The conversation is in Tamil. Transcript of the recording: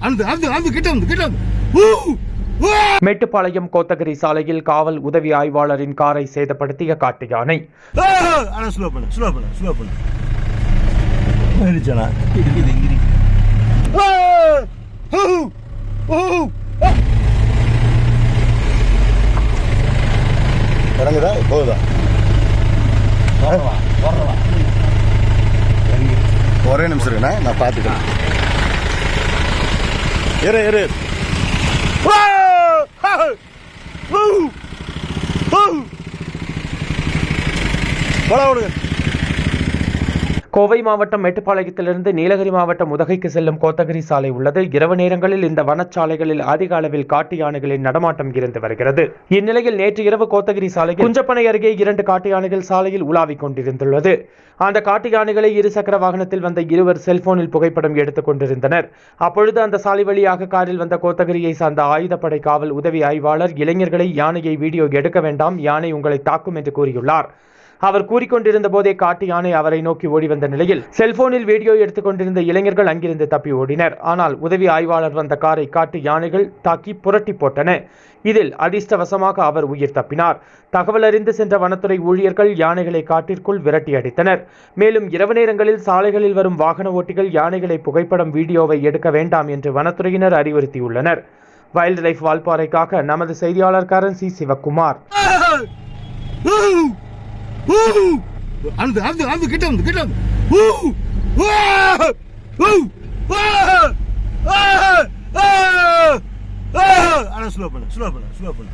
அந்த அந்த அந்த கிட்ட வந்து கிட்ட வந்து. ஊ! ஊ! மேட்டுப்பாளையம் கோத்தகிரி சாலையில் காவல் உதவி ஆய்வாளரின் காரை சேதப்படுத்திய காட்டு யானை! இறங்குதா? போகுதா? ஒரே நிமிஷம் இருக்குண்ணா நான் பார்த்துக்கிறேன். Hit it, hit it. Whoa! Woo! Woo! What on it? Kovai மாவட்டம் மேட்டுப்பாளையத்திலிருந்து நீலகிரி மாவட்டம் உதகைக்கு செல்லும் கோத்தகிரி சாலை உள்ளது. இரவு நேரங்களில் இந்த வனச்சாலைகளில் அதிக அளவில் காட்டு யானைகளின் நடமாட்டம் இருந்து வருகிறது. இந்நிலையில் நேற்று இரவு கோத்தகிரி சாலையில் குஞ்சப்பனை அருகே இரண்டு காட்டு யானைகள் சாலையில் உலாவிக் கொண்டிருந்துள்ளது. அந்த காட்டு யானைகளை இருசக்கர வாகனத்தில் வந்த இருவர் செல்போனில் புகைப்படம் எடுத்துக் கொண்டிருந்தனர். அப்பொழுது அந்த சாலை வழியாக காரில் வந்த கோத்தகிரியை சார்ந்த ஆயுதப்படை காவல் உதவி ஆய்வாளர் இளைஞர்களை யானையை வீடியோ எடுக்க வேண்டாம் யானை உங்களை தாக்கும் என்று கூறியுள்ளார். அவர் கூறிக்கொண்டிருந்த போதே காட்டு யானை அவரை நோக்கி ஓடி வந்த நிலையில் செல்போனில் வீடியோ எடுத்துக் கொண்டிருந்த இளைஞர்கள் அங்கிருந்து தப்பி ஓடினர். ஆனால் உதவி ஆய்வாளர் வந்த காரை காட்டு யானைகள் தாக்கி புரட்டி போட்டன. இதில் அதிர்ஷ்டவசமாக அவர் உயிர் தப்பினார். தகவல் அறிந்து சென்ற வனத்துறை ஊழியர்கள் யானைகளை காட்டிற்குள் விரட்டி அடித்தனர். மேலும் இரவு நேரங்களில் சாலைகளில் வரும் வாகன ஓட்டிகள் யானைகளை புகைப்படம் வீடியோவை எடுக்க வேண்டாம் என்று வனத்துறையினர் அறிவுறுத்தியுள்ளனர். வைல்ட் லைஃப் வால்பாறைக்காக நமது செய்தியாளர் கரண் சி சிவக்குமார் அந்த அந்த அந்த கிட்ட வந்து கிட்ட வந்து ஊ! ஊ! ஊ! ஆ! ஸ்லோ பண்ண ஸ்லோ பண்ண ஸ்லோ பண்ண